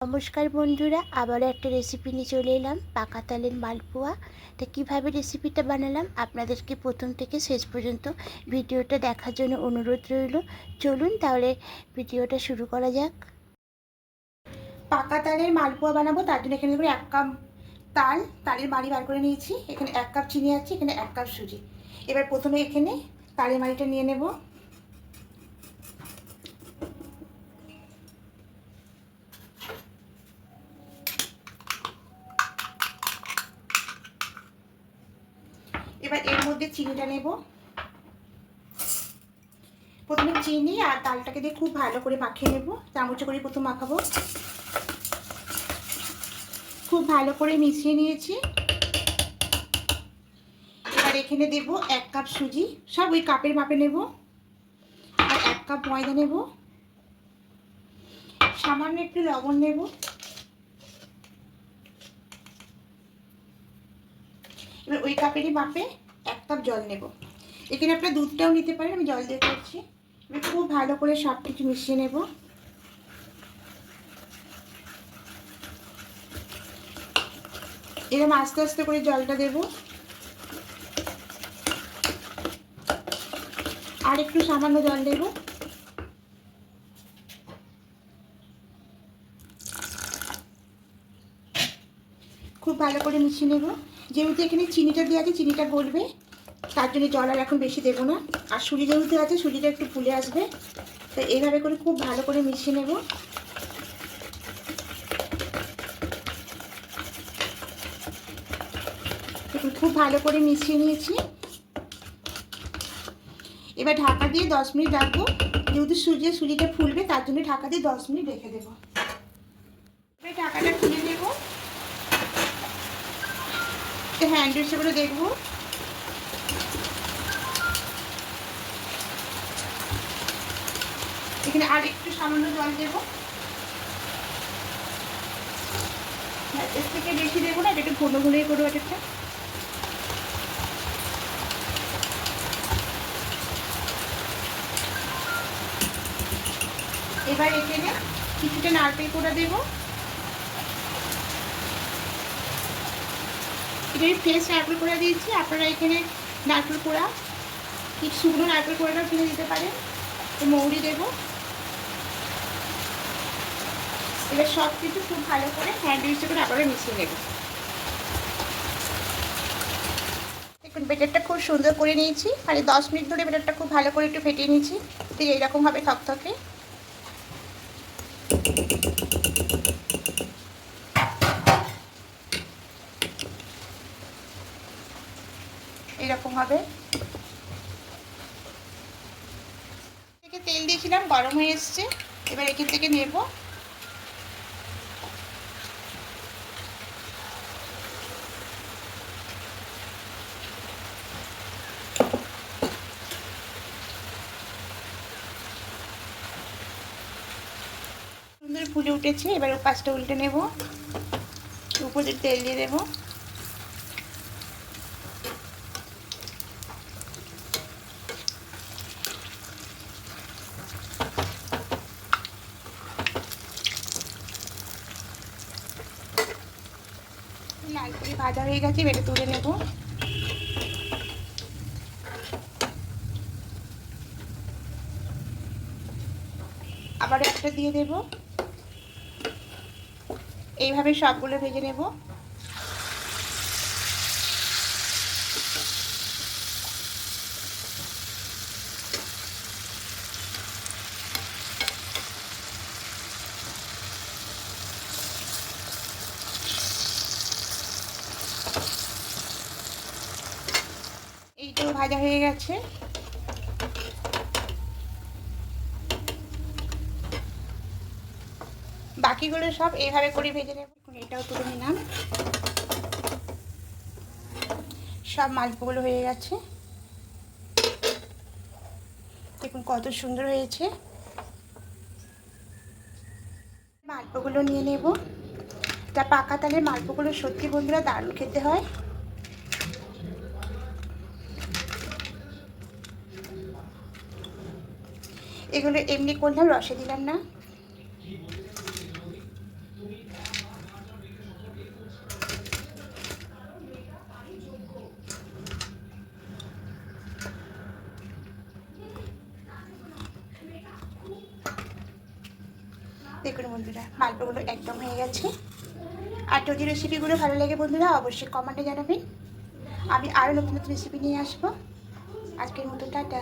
নমস্কার বন্ধুরা, আবারও একটা রেসিপি নিয়ে চলে এলাম, পাকা তালের মালপোয়া। তা কীভাবে রেসিপিটা বানালাম, আপনাদেরকে প্রথম থেকে শেষ পর্যন্ত ভিডিওটা দেখার জন্য অনুরোধ রইল। চলুন তাহলে ভিডিওটা শুরু করা যাক। পাকা তালের মালপোয়া বানাবো, তার জন্য এখানে এক কাপ তাল, তালের মাড়ি বার করে নিয়েছি। এখানে এক কাপ চিনি আছে, এখানে এক কাপ সুজি। এবার প্রথমে এখানে তালের মাড়িটা নিয়ে নেব এবার এর মধ্যে চিনিটা নেব। প্রথমে চিনি আর তালটাকে দিয়ে খুব ভালো করে মাখিয়ে নেব। চামচে করে প্রথম মাখাবো। খুব ভালো করে মিশিয়ে নিয়েছি। এবার এখানে দেব এক কাপ সুজি। সব ওই কাপের মাপে নেব। আর এক কাপ ময়দা নেব। সামান্য একটু লবণ নেব। এবার ওই কাপেরই মাপে কাপ জল নেব। এখানে আপনার দুধটাও নিতে পারেন, আমি জল দিয়ে করছি। এবার খুব ভালো করে সব কিছু মিশিয়ে নেব। এরকম আস্তে আস্তে করে জলটা দেব। আর একটু সামান্য জল দেব। খুব ভালো করে মিশিয়ে নেব। যেহেতু এখানে চিনিটা দেওয়া আছে, চিনিটা গলবে। তার জন্য জল আর এখন বেশি দেবো না। আর সুজি যেহেতু আছে, সুজিটা একটু ফুলে আসবে। তো এইভাবে করে খুব ভালো করে মিশিয়ে নেব। খুব ভালো করে মিশিয়ে নিয়েছি। এবার ঢাকা দিয়ে দশ মিনিট রাখব। যেহেতু সুজি, সুজিটা ফুলবে, তার জন্য ঢাকা দিয়ে দশ মিনিট রেখে দেবো। এবার ঢাকাটা খুলে নেব। হ্যান্ড করে দেখব। এখানে আর একটু সামান্য জল দেবো। এর থেকে বেশি দেবো না এটা একটু ঘন ঘনই করব এটা এবার এখানে কিছুটা নারকেল করে দেবো। আমি ফ্রেশ নারকেল করে দিয়েছি, আপনারা এখানে নারকেল কোড়া কি শুকনো নারকেল কোড়াটাও কিনে দিতে পারেন। মৌরি দেবো। এবার সব কিছু খুব ভালো করে হ্যান্ড ইউজ করে আবার মিশিয়ে নেব। দেখুন, বেটারটা খুব সুন্দর করে নিয়েছি। এই দশ মিনিট ধরে বেটারটা খুব ভালো করে একটু ফেটিয়ে নিয়েছি। ঠিক এইরকমভাবে থকথকে এরকম হবে থেকে তেল দিয়েছিলাম, গরম হয়ে এসছে। এবার এখান থেকে নেব। সুন্দর ফুলে উঠেছে। এবার পাঁচটা উল্টে নেব। উপরে তেল দিয়ে দেবো। লাল ভাজা হয়ে গেছে বেটে তুলে নেব। আবার একটা দিয়ে দেব। এইভাবে সবগুলো ভেজে নেব। এইটাও ভাজা হয়ে গেছে। বাকিগুলো সব এইভাবে করে ভেজে নেব। এটাও তুলে নিলাম। সব মালপোগুলো হয়ে গেছে। দেখুন কত সুন্দর হয়েছে। মালপোগুলো নিয়ে নেব। তা পাকা তালের মালপোগুলো সত্যি বন্ধুরা দারুণ খেতে হয়। এগুলো এমনি করলাম, রসে দিলাম না। দেখুন বন্ধুরা, মালপোগুলো একদম হয়ে গেছে। আর যদি রেসিপিগুলো ভালো লাগে বন্ধুরা, অবশ্যই কমেন্টে জানাবেন। আমি আরও নতুন নতুন রেসিপি নিয়ে আসব। আজকের মতো টাটা।